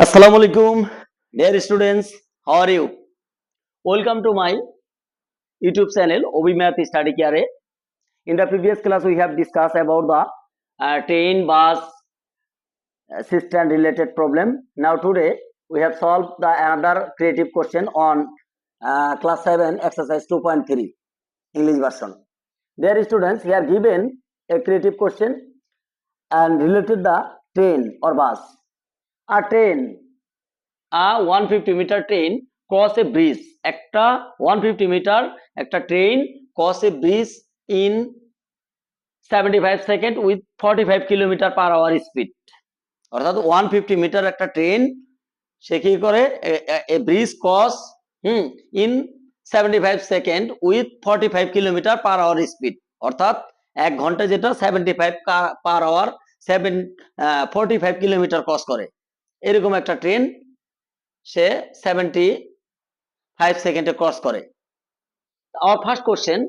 Assalamu alaikum, dear students. How are you? Welcome to my YouTube channel OB Math Study Care. In the previous class, we have discussed about the uh, train bus uh, system related problem. Now today we have solved the another creative question on uh, class 7 exercise 2.3 English version. Dear students, here given a creative question and related the train or bus. A train. A 150 metre train cross a bridge একটা 150 metre একটা train cross a bridge in 75 second with 45 kilometre per hour speed অর্থাৎ 150 metre একটা train সে কি করে? A bridge cross hmm in 75 second with 45 kilometre per hour speed অর্থাৎ এক ঘণ্টা যেটা 75 পার আওয়ার 7 45 কিলোমিটার ক্রস করে। এরকম একটা ট্রেন সে সেভেন্টি ফাইভ সেকেন্ডে ক্রস করে। our first question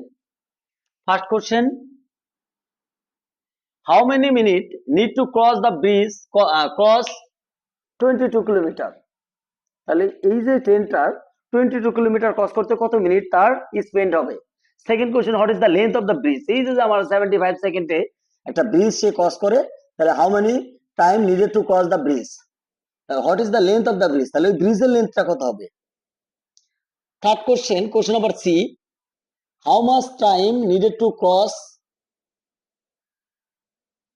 first question how many minute need to cross the bridge cross twenty two kilometre তাহলে এই যে ট্রেনটার টোয়েন্টি টু কিলোমিটার ক্রস করতে কত মিনিট তার স্পেন্ড হবে? Second question what is the length of the bridge এই যে আমার সেভেন্টি ফাইভ সেকেন্ডে একটা ব্রিজ সে ক্রস করে, তাহলে how many time needed to cross the bridge what is the length of the bridge তাহলে ওই ব্রিজের লেন্থটা কত হবে? Third question question number C how much time needed to cross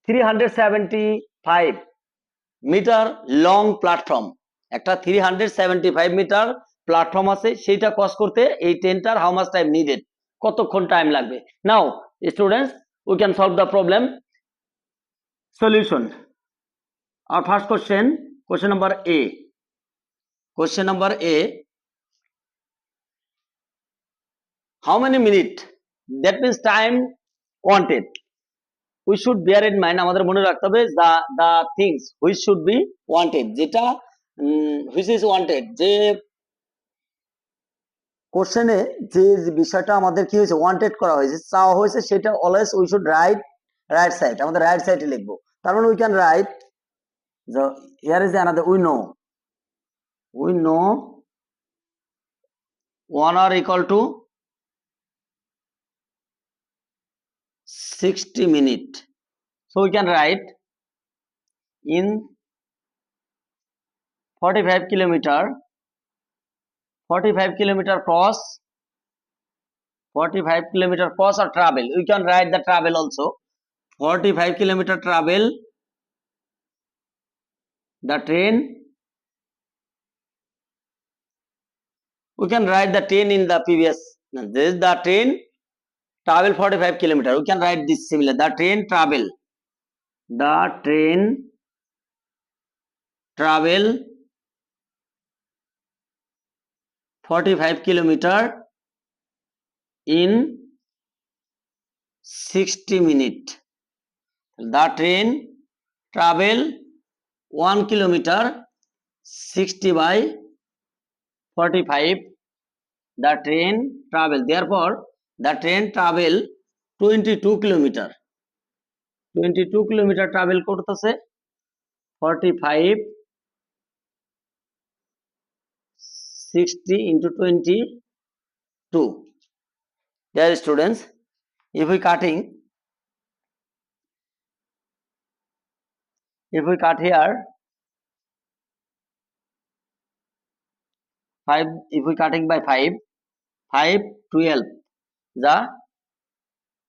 three hundred seventy five metre long platform একটা three hundred seventy five metre platform আছে, সেইটা cross করতে এই ট্রেনটার হাউ মাচ টাইম নিডেড কতক্ষণ টাইম লাগবে? Now students we can solve the problem solution R first question question number a question number a how many minute that means time wanted we should bear in mind আমাদের মনে রাখতে হবে the the things which should be wanted যেটা which is wanted যে কোশ্চেনে যে বিষয়টা আমাদের কি হয়েছে ওয়ান্টেড করা হয়েছে চাওয়া হয়েছে সেটা always we should write right side আমাদের রাইট সাইডে লিখব তার মানে we can write So here is another we know. We know one hour equal to 60 minute. So we can write in 45 kilometer 45 kilometer cross 45 kilometer cross or travel we can write the travel also 45 kilometer travel the train we can write the train in the previous now this is the train travel 45 kilometer we can write this similar the train travel the train travel 45 kilometer in 60 minute the train travel one kilometre 60 by 45 the train travel. Therefore the train travel 22 kilometre. 22 kilometre travel করতেছে 45 60 into two. Dear students if you cutting if we cut here 5 if we cutting by 5 5 12 the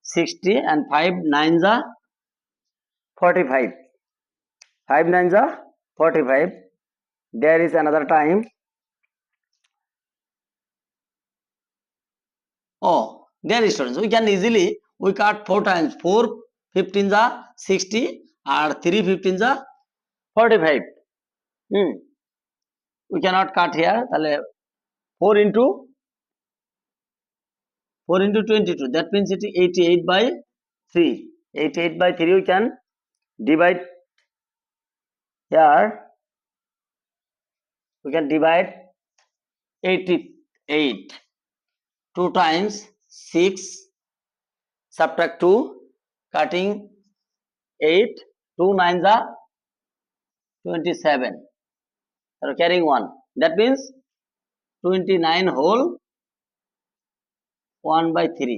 60 and 5 9 the 45 5 9 the 45 there is another time. Oh there is students. We can easily we cut four times 4 15 the 60 R three fifteen যা forty five hmm we can't cut here তাহলে four into four into twenty two that means eighty eighty eight by three eighty eight by three we can divide here we can divide 88 2 times 6 subtract 2 cutting 8 2 9 are 27 or carrying 1 that means 29 whole 1 by 3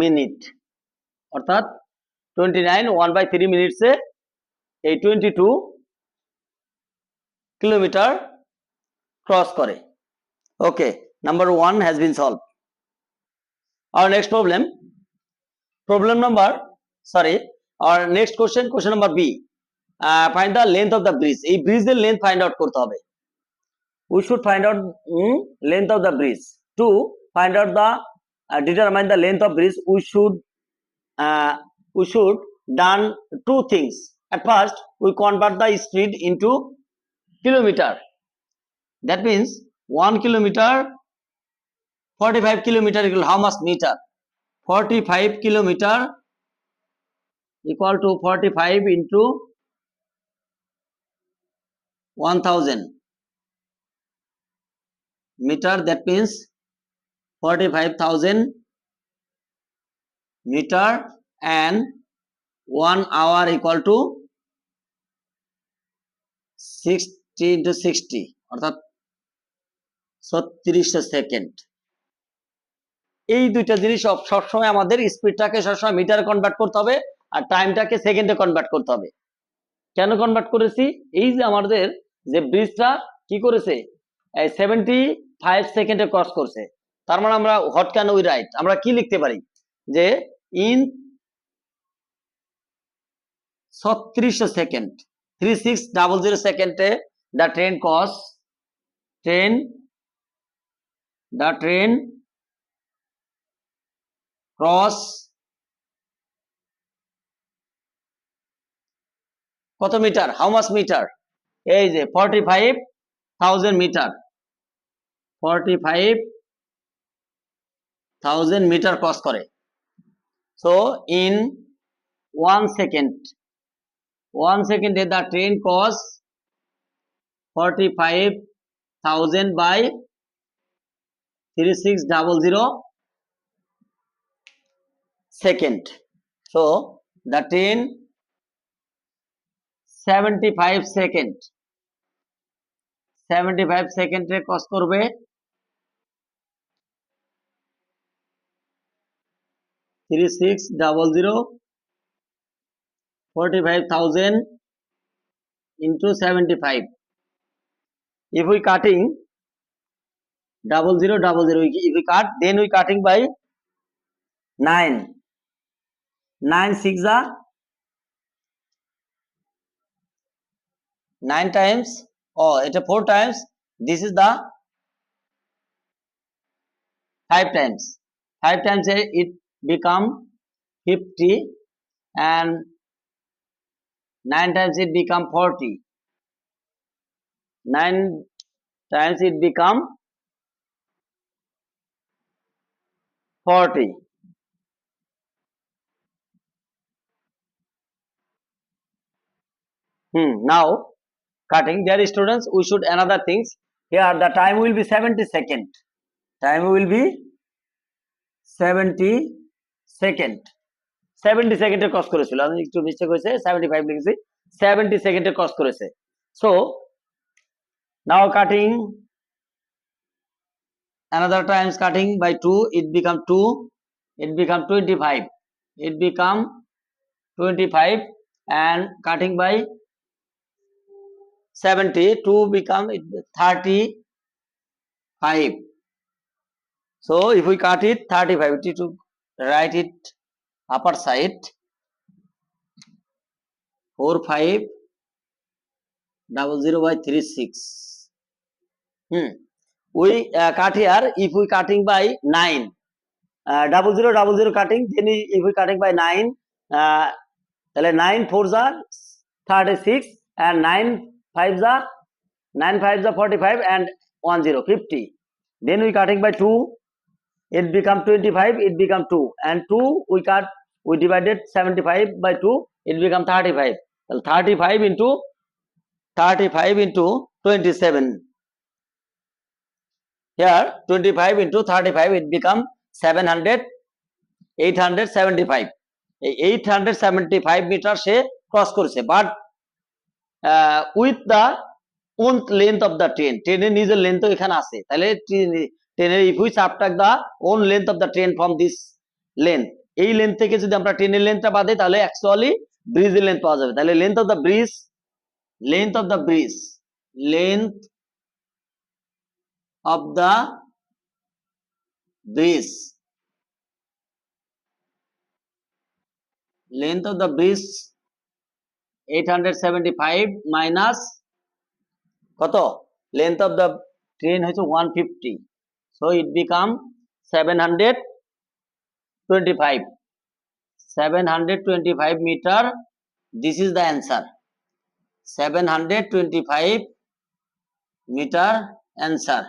minute অর্থাৎ 29 1 by 3 মিনিটসে এই 22 kilometre cross করে okay number 1 has been solved our next problem problem number sorry next question question number b uh, find the length of the bridge এই ব্রিজের length find out করতে হবে out mm, length of the bridge to find out the uh, determine the length of bridge we should uh, we should done two things at first we convert the speed into kilometer that means 1 kilometer 45 kilometer equal how much meter 45 kilometer equal to 45 into 1000 meter, that means 45000 meter and 1 hour equal to 60 into 60 অর্থাৎ ছত্রিশশো second এই দুইটা জিনিস সব, সবসময় আমাদের স্পিডটাকে সবসময় মিটারে কনভার্ট করতে হবে। আর টাইমটাকে সেকেন্ডে কনভার্ট করতে হবে। কেন কনভার্ট করেছি? এই যে আমাদের যে ব্রিজটা কি করেছে? সেভেন্টি ফাইভ সেকেন্ডে ক্রস করছে। তার মানে আমরা হট ক্যান উই রাইট আমরা কি লিখতে পারি? যে ইন ছত্রিশশো second three six double zero সেকেন্ডে the train cross train the train cross কত মিটার? হাউ মাস মিটার এই যে forty five thousand metre forty five thousand metre cross করে। So in one second one সেকেন্ডে the train cross forty five thousand by three six double zero second. So, the train 75 second 75 second এ cross করবে three six double zero forty five thousand into seventy five if we cutting double zero double zero if we cut then we cutting by nine nine six are nine times oh it's a four times this is the five times five times it become 50 and nine times it become 40 nine times it become 40 Hmm. Now, cutting dear students, we should another things. Here the time will be 70 second. Time will be 70 second. 70 সেকেন্ডে cross করেছিল আমি একটু mistake হয়েছে 75 লিখেছি 70 সেকেন্ডে cross করেছে so now cutting another times cutting by 2 it become 2 it become 25 it become 25 and cutting by 70 2 become 35 so if we cut it 35 it to write it upper side 4 5 double 0 by 3 6 hmm. we uh, cut here if we cutting by 9 uh, double 0 double 0 cutting then if we cutting by 9 uh, 9 fours are 36 and 9 5 are 9 5 are 45 and 1 0 50 then we cutting by 2 it become 25 it become 2 and 2 we cut we divided 75 by 2 it become 35 well, 35 into 35 into 27 here 25 into 35 it become 700 875 এই 875 metre সে cross করেছে but with the own length of the train ট্রেনের নিজের length এখানে আছে। তাহলে ট্রেনের if we subtract the own length of the train from this length এই লেন্থ থেকে যদি আমরা ট্রেনের লেন্থটা বাদে তাহলে অ্যাকচুয়ালি ব্রিজের লেন্থ পাওয়া যাবে। তাহলে length of the bridge length of the bridge length of the bridge length of the bridge 875 minus কত? Length of the train হচ্ছে 150 so, it become 725 725 meter, this is the answer 725 meter answer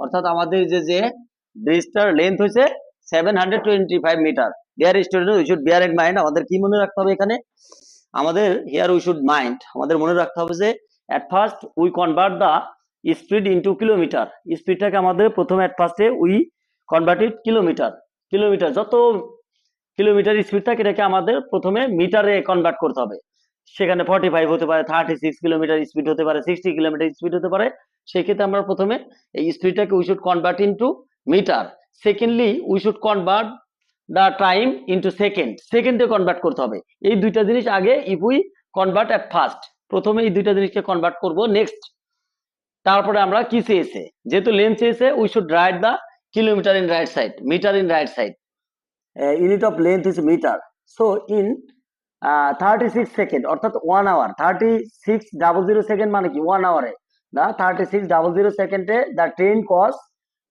অর্থাৎ আমাদের যে যে ব্রিজটার length হচ্ছে 725 metre dear student we should bear in mind আমাদের কি মনে রাখতে হবে এখানে? আমাদের হিয়ার উই শুড মাইন্ড আমাদের মনে রাখতে হবে যে at first we convert the speed into kilometre স্পিডটাকে আমাদের প্রথমে অ্যাট ফার্স্টে উই কনভার্টেড কিলোমিটার কিলোমিটার যত কিলোমিটার স্পিড থাকে এটাকে আমাদের প্রথমে মিটারে কনভার্ট করতে হবে। সেখানে ফর্টি ফাইভ হতে পারে থার্টি সিক্স কিলোমিটার স্পিড হতে পারে সিক্সটি কিলোমিটার স্পিড হতে পারে সেক্ষেত্রে আমরা প্রথমে এই স্পিডটাকে we should convert into metre secondly we should convert the time into second সেকেন্ডে কনভার্ট করতে হবে। এই দুইটা জিনিস আগে if we convert at first প্রথমে এই দুইটা জিনিসকে কনভার্ট করব নেক্সট তারপরে আমরা কি চেয়েছে? যেহেতু লেন চেয়েছে we should write the kilometre in right side metre in right side unit of length is metre so in thirty six second অর্থাৎ one hour thirty six double zero second মানে কি? One আওয়ারে the thirty six double zero সেকেন্ডে the train cross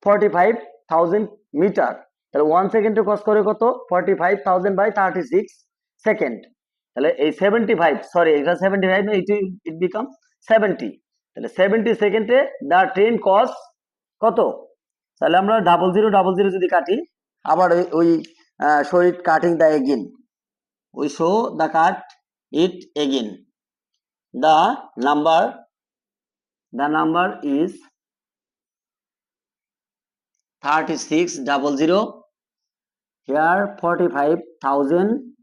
forty five thousand metre তাহলে one সেকেন্ডে cross করে কত? Forty five thousand by thirty six second তাহলে এই সেভেন্টি ফাইভ সরি এটা seventy five it it become seventy তাহলে seventy সেকেন্ডে দ্য ট্রেন কস কত? তাহলে আমরা ডাবল জিরো ডাবল জিরো যদি কাটি, আবার ওই ওই so it cutting the again we show the cut it again the number the number is thirty six double zero here 45,000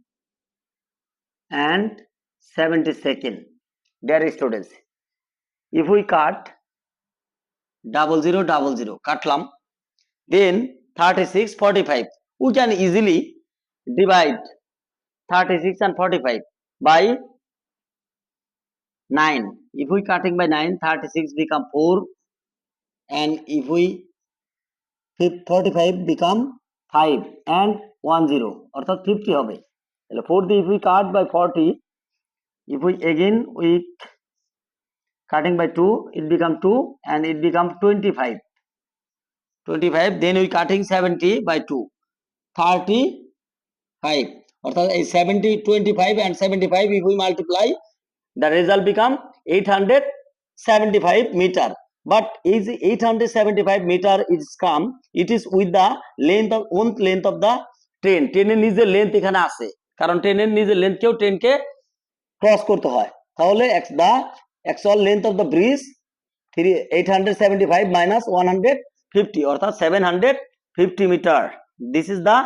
and 70 second. Dear students. If we cut double zero double zero cut lump then 36 45 we can easily divide 36 and 45 by 9 if we cutting by 9 36 become 4 and if we 45 become 5 and 1 0 অর্থাৎ 50 হবে তাহলে 4 দিয়ে if we cut by 40 if we again we cutting by 2 it become 2 and it become 25 25 then we cutting 70 by 2 35 অর্থাৎ এই 70 25 and 75 if we multiply the result become 875 meter but is 875 meter is come, it is with the length of, own length of the train ট্রেনের নিজের length এখানে আছে। কারণ ট্রেনের নিজের লেন্থকেও ট্রেনকে cross করতে হয়। তাহলে the actual length of the bridge three eight hundred seventy five minus one hundred fifty অর্থাৎ seven hundred fifty metre this is the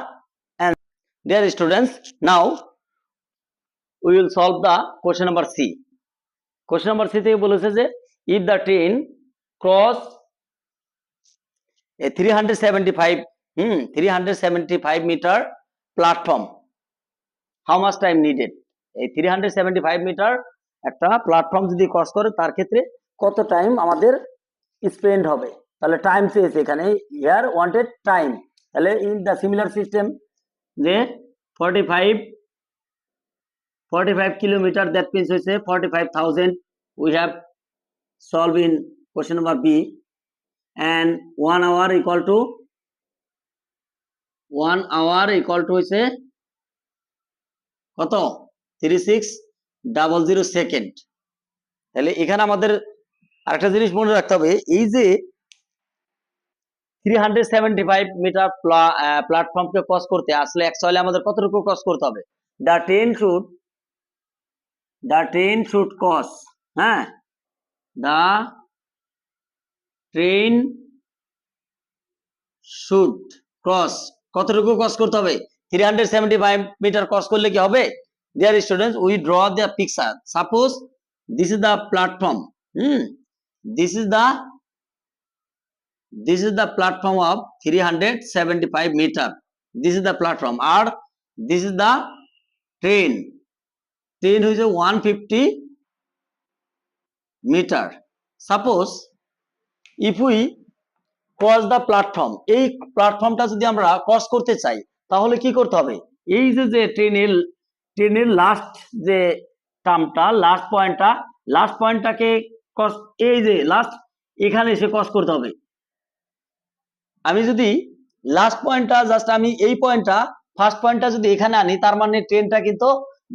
dear students now we will solve the question number C question number C থেকে বলেছে যে if the train cross a 375 hmm 375 meter platform. How much time needed? এই 375 metre একটা platform যদি cross করে, তার ক্ষেত্রে কত টাইম আমাদের স্পেন্ড হবে? তাহলে টাইম চেয়েছে এখানে ইয়ার ওয়ান্টেড টাইম তাহলে ইন দ্য সিমিলার সিস্টেম যে 45 45 কিলোমিটার দ্যাট মিনস হয়েছে 45000 we have solve in question number B. And one hour equal to, one hour equal to হয়েছে কত? Three six double zero second তাহলে এখানে আমাদের আরেকটা জিনিস মনে রাখতে হবে, এই যে three hundred seventy five metre প্ল্যাটফর্মকে cross করতে, আসলে অ্যাকচুয়ালি আমাদের কতটুকু ক্রস করতে হবে? The train should the train should cross হ্যাঁ? The train should cross কতটুকু ক্রস করতে হবে 375 মিটার ক্রস করলে কি হবে dear students we draw the picture suppose this is the platform hmm. this is the this is the platform of 375 meter this is the platform or this is the train train হয়েছে 150 meter suppose if we cross the platform, এই প্ল্যাটফর্মটা যদি আমরা cross করতে চাই, তাহলে কি করতে হবে? এই যে যে ট্রেনের ট্রেনের লাস্ট যে টার্মটা লাস্ট পয়েন্টটা লাস্ট পয়েন্টটাকে ক্রস এই যে লাস্ট এখানে এসে ক্রস করতে হবে। আমি যদি লাস্ট পয়েন্টটা জাস্ট আমি এই পয়েন্টটা ফার্স্ট পয়েন্টটা যদি এখানে আনি, তার মানে ট্রেনটা কিন্তু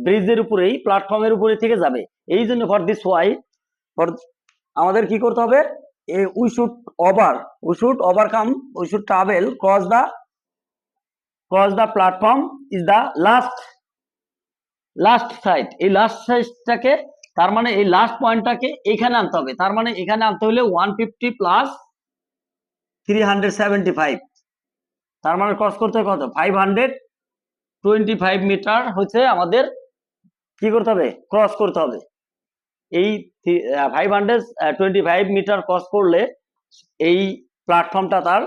ব্রিজের উপরেই প্ল্যাটফর্মের উপরে থেকে যাবে। এই জন্য ফর দিস ওয়াই ফর আমাদের কি করতে হবে? We should over we should overcome we should travel cross the cross the platform is the last last side এই লাস্ট সাইডটাকে তার মানে এই লাস্ট পয়েন্টটাকে এখানে আনতে হবে। তার মানে এখানে আনতে হলে one fifty plus three hundred seventy five তার মানে ক্রস করতে কত? Five hundred twenty five meter হচ্ছে আমাদের কি করতে হবে? ক্রস করতে হবে। এই five hundred twenty five meter cross করলে এই প্ল্যাটফর্মটা তার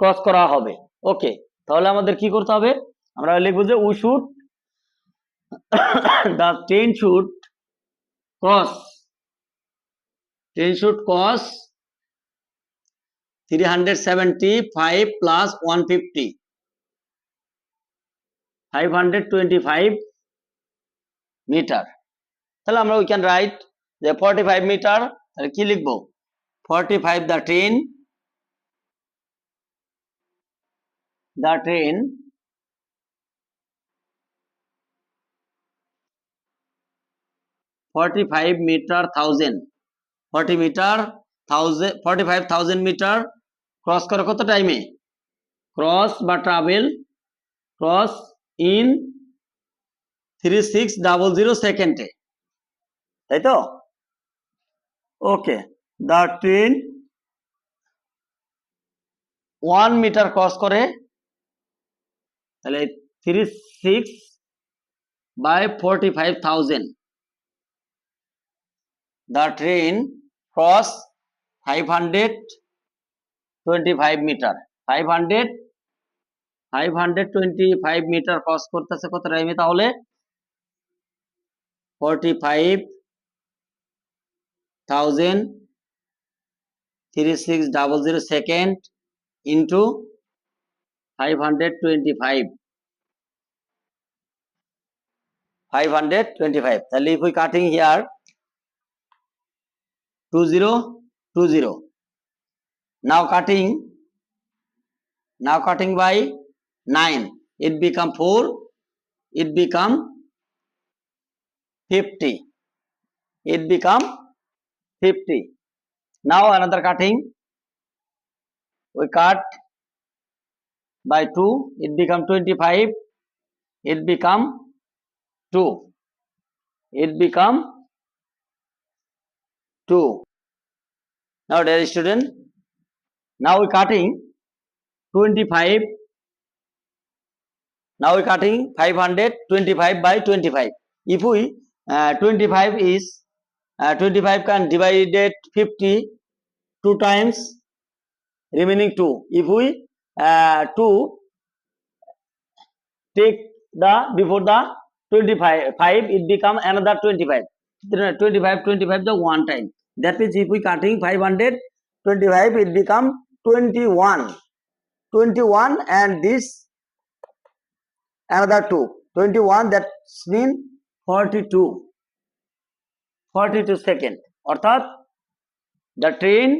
ক্রস করা হবে। ওকে তাহলে আমাদের কি করতে হবে? আমরা লিখব যে we should three hundred should cross, train should cross 375 plus 150 525 meter তাহলে আমরা উই ক্যান রাইট যে 45 মিটার তাহলে কি লিখব? 45 the train the train 45 meter thousand 40 meter thousand forty five thousand meter cross করে কত টাইমে ক্রস বা travel cross in three six double zero সেকেন্ডে তাই তো? Okay the train one meter cross করে তাহলে three six by forty five thousand the train cross 525 meter. 500 525 meter cross করতেছে কত টাইমে তাহলে 45 thousand three six double zero second into five hundred twenty five five hundred twenty five তাহলে if we cutting here 2020 now cutting now cutting by 9 it become 4 it become 50 it become 50 now another cutting. We cut by 2 it become 25 it become 2 it become 2 now dear student now we cutting 25 now we cutting 525 by 25 if we uh, 25 is uh, 25 can divided 50 two times remaining 2 if we uh, 2 take the before the 25 5 it become another 25 Then 25 25 the one time. That means if we cutting 525 it become 21 21 and this another 2 21 that mean 42 42 second অর্থাৎ the train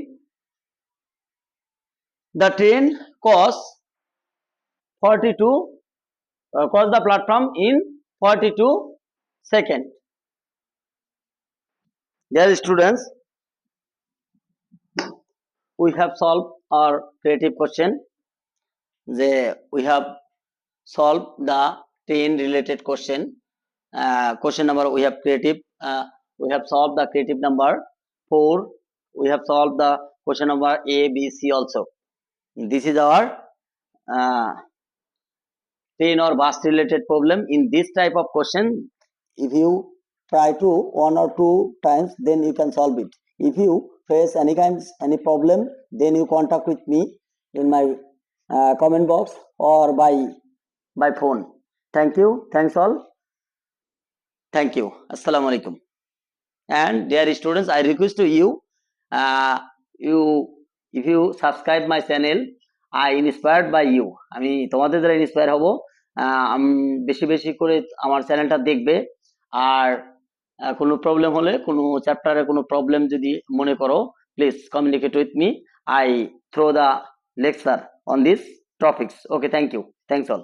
the train cost 42 uh, cross the platform in 42 second dear students we have solved our creative question the we have solved the 10 related question uh, question number we have creative uh, we have solved the creative number 4 we have solved the question number a b c also. This is our uh, 10 or vast related problem. In this type of question if you try to one or two times then you can solve it. If you face any kinds any problem then you contact with me in my uh, comment box or by by phone. Thank you. Thanks all. Thank you. Assalamu alaikum and dear students i request to you uh, you if you subscribe my channel i inspired by you. আমি তোমাদের দ্বারা inspire হব। আহ, বেশি বেশি করে আমার চ্যানেলটা দেখবে। আর কোনো প্রবলেম হলে কোনো চ্যাপ্টারে কোনো প্রবলেম যদি মনে করো please communicate with me I throw the lecture on this topics okay thank you thanks all